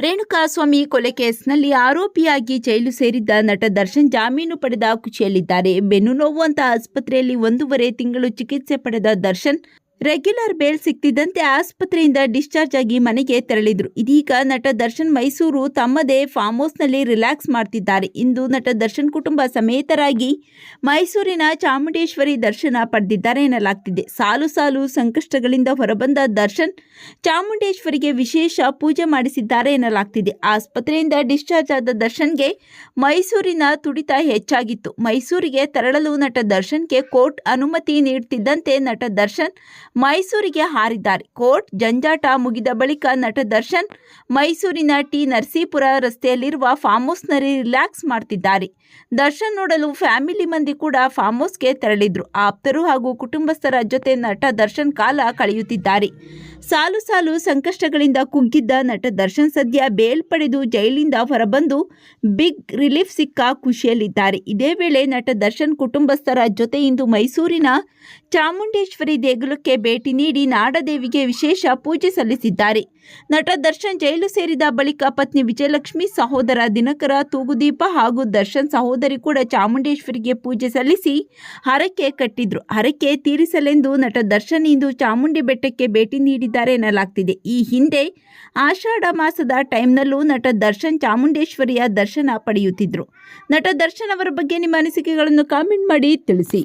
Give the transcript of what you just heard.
ರೇಣುಕಾಸ್ವಾಮಿ ಕೊಲೆ ಕೇಸ್ನಲ್ಲಿ ಆರೋಪಿಯಾಗಿ ಜೈಲು ಸೇರಿದ್ದ ನಟ ದರ್ಶನ್ ಜಾಮೀನು ಪಡೆದ ಖುಷಿಯಲ್ಲಿದ್ದಾರೆ. ಬೆನ್ನು ನೋವು ಅಂತ ಆಸ್ಪತ್ರೆಯಲ್ಲಿ ಒಂದೂವರೆ ತಿಂಗಳು ಚಿಕಿತ್ಸೆ ಪಡೆದ ದರ್ಶನ್ ರೆಗ್ಯುಲರ್ ಬೇಲ್ ಸಿಕ್ತಿದ್ದಂತೆ ಆಸ್ಪತ್ರೆಯಿಂದ ಡಿಸ್ಚಾರ್ಜ್ ಆಗಿ ಮನೆಗೆ ತೆರಳಿದ್ರು. ಇದೀಗ ನಟ ದರ್ಶನ್ ಮೈಸೂರು ತಮ್ಮದೇ ಫಾರ್ಮ್ ಹೌಸ್ನಲ್ಲಿ ರಿಲ್ಯಾಕ್ಸ್ ಮಾಡ್ತಿದ್ದಾರೆ. ಇಂದು ನಟ ದರ್ಶನ್ ಕುಟುಂಬ ಸಮೇತರಾಗಿ ಮೈಸೂರಿನ ಚಾಮುಂಡೇಶ್ವರಿ ದರ್ಶನ ಪಡೆದಿದ್ದಾರೆ ಎನ್ನಲಾಗ್ತಿದೆ. ಸಾಲು ಸಾಲು ಸಂಕಷ್ಟಗಳಿಂದ ಹೊರಬಂದ ದರ್ಶನ್ ಚಾಮುಂಡೇಶ್ವರಿಗೆ ವಿಶೇಷ ಪೂಜೆ ಮಾಡಿಸಿದ್ದಾರೆ ಎನ್ನಲಾಗ್ತಿದೆ. ಆಸ್ಪತ್ರೆಯಿಂದ ಡಿಸ್ಚಾರ್ಜ್ ಆದ ದರ್ಶನ್ಗೆ ಮೈಸೂರಿನ ತುಡಿತ ಹೆಚ್ಚಾಗಿತ್ತು. ಮೈಸೂರಿಗೆ ತೆರಳಲು ನಟ ದರ್ಶನ್ಗೆ ಕೋರ್ಟ್ ಅನುಮತಿ ನೀಡುತ್ತಿದ್ದಂತೆ ನಟ ದರ್ಶನ್ ಮೈಸೂರಿಗೆ ಹಾರಿದ್ದಾರೆ. ಕೋರ್ಟ್ ಜಂಜಾಟ ಮುಗಿದ ಬಳಿಕ ನಟ ದರ್ಶನ್ ಮೈಸೂರಿನ ಟಿ ನರಸೀಪುರ ರಸ್ತೆಯಲ್ಲಿರುವ ಫಾರ್ಮ್ ಹೌಸ್ನಲ್ಲಿ ರಿಲ್ಯಾಕ್ಸ್ ಮಾಡ್ತಿದ್ದಾರೆ. ದರ್ಶನ್ ನೋಡಲು ಫ್ಯಾಮಿಲಿ ಮಂದಿ ಕೂಡ ಫಾರ್ಮ್ ಹೌಸ್ಗೆ ತೆರಳಿದ್ರು. ಆಪ್ತರು ಹಾಗೂ ಕುಟುಂಬಸ್ಥರ ಜೊತೆ ನಟ ದರ್ಶನ್ ಕಾಲ ಕಳೆಯುತ್ತಿದ್ದಾರೆ. ಸಾಲು ಸಾಲು ಸಂಕಷ್ಟಗಳಿಂದ ಕುಗ್ಗಿದ್ದ ನಟ ದರ್ಶನ್ ಸದ್ಯ ಬೇಲ್ ಪಡೆದು ಜೈಲಿಂದ ಹೊರಬಂದು ಬಿಗ್ ರಿಲೀಫ್ ಸಿಕ್ಕ ಖುಷಿಯಲ್ಲಿದ್ದಾರೆ. ಇದೇ ವೇಳೆ ನಟ ದರ್ಶನ್ ಕುಟುಂಬಸ್ಥರ ಜೊತೆ ಇಂದು ಮೈಸೂರಿನ ಚಾಮುಂಡೇಶ್ವರಿ ದೇಗುಲಕ್ಕೆ ಭೇಟಿ ನೀಡಿ ನಾಡದೇವಿಗೆ ವಿಶೇಷ ಪೂಜೆ ಸಲ್ಲಿಸಿದ್ದಾರೆ. ನಟ ದರ್ಶನ್ ಜೈಲು ಸೇರಿದ ಬಳಿಕ ಪತ್ನಿ ವಿಜಯಲಕ್ಷ್ಮಿ, ಸಹೋದರ ದಿನಕರ, ತೂಗುದೀಪ ಹಾಗೂ ದರ್ಶನ್ ಸಹೋದರಿ ಕೂಡ ಚಾಮುಂಡೇಶ್ವರಿಗೆ ಪೂಜೆ ಸಲ್ಲಿಸಿ ಹರಕೆ ಕಟ್ಟಿದ್ರು. ಹರಕೆ ತೀರಿಸಲೆಂದು ನಟ ದರ್ಶನ್ ಇಂದು ಚಾಮುಂಡಿ ಬೆಟ್ಟಕ್ಕೆ ಭೇಟಿ ನೀಡಿದ್ದಾರೆ ಎನ್ನಲಾಗ್ತಿದೆ. ಈ ಹಿಂದೆ ಆಷಾಢ ಮಾಸದ ಟೈಮ್ನಲ್ಲೂ ನಟ ದರ್ಶನ್ ಚಾಮುಂಡೇಶ್ವರಿಯ ದರ್ಶನ ಪಡೆಯುತ್ತಿದ್ರು. ನಟ ದರ್ಶನ್ ಅವರ ಬಗ್ಗೆ ನಿಮ್ಮ ಅನಿಸಿಕೆಗಳನ್ನು ಕಾಮೆಂಟ್ ಮಾಡಿ ತಿಳಿಸಿ.